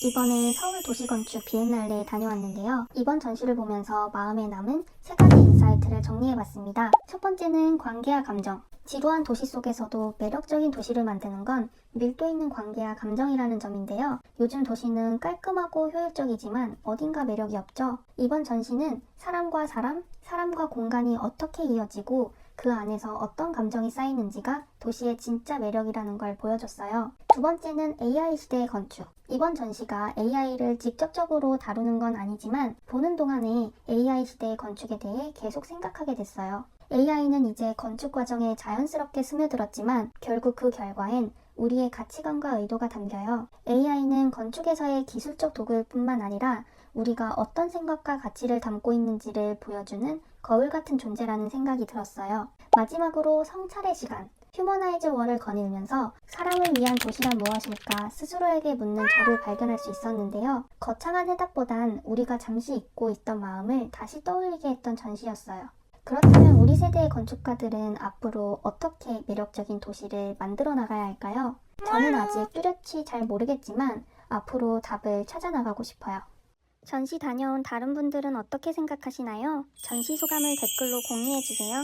이번에 서울 도시건축 비엔날레에 다녀왔는데요. 이번 전시를 보면서 마음에 남은 세 가지 인사이트를 정리해봤습니다. 첫 번째는 관계와 감정. 지루한 도시 속에서도 매력적인 도시를 만드는 건 밀도 있는 관계와 감정이라는 점인데요. 요즘 도시는 깔끔하고 효율적이지만 어딘가 매력이 없죠. 이번 전시는 사람과 사람, 사람과 공간이 어떻게 이어지고 그 안에서 어떤 감정이 쌓이는지가 도시의 진짜 매력이라는 걸 보여줬어요. 두 번째는 AI 시대의 건축. 이번 전시가 AI를 직접적으로 다루는 건 아니지만 보는 동안에 AI 시대의 건축에 대해 계속 생각하게 됐어요. AI는 이제 건축 과정에 자연스럽게 스며들었지만 결국 그 결과엔 우리의 가치관과 의도가 담겨요. AI는 건축에서의 기술적 도구일 뿐만 아니라 우리가 어떤 생각과 가치를 담고 있는지를 보여주는 거울 같은 존재라는 생각이 들었어요. 마지막으로 성찰의 시간. 휴머나이즈 월을 거닐면서 사람을 위한 도시란 무엇일까 스스로에게 묻는 저를 발견할 수 있었는데요. 거창한 해답보단 우리가 잠시 잊고 있던 마음을 다시 떠올리게 했던 전시였어요. 그렇다면 우리 세대의 건축가들은 앞으로 어떻게 매력적인 도시를 만들어 나가야 할까요? 저는 아직 뚜렷이 잘 모르겠지만 앞으로 답을 찾아 나가고 싶어요. 전시 다녀온 다른 분들은 어떻게 생각하시나요? 전시 소감을 댓글로 공유해 주세요.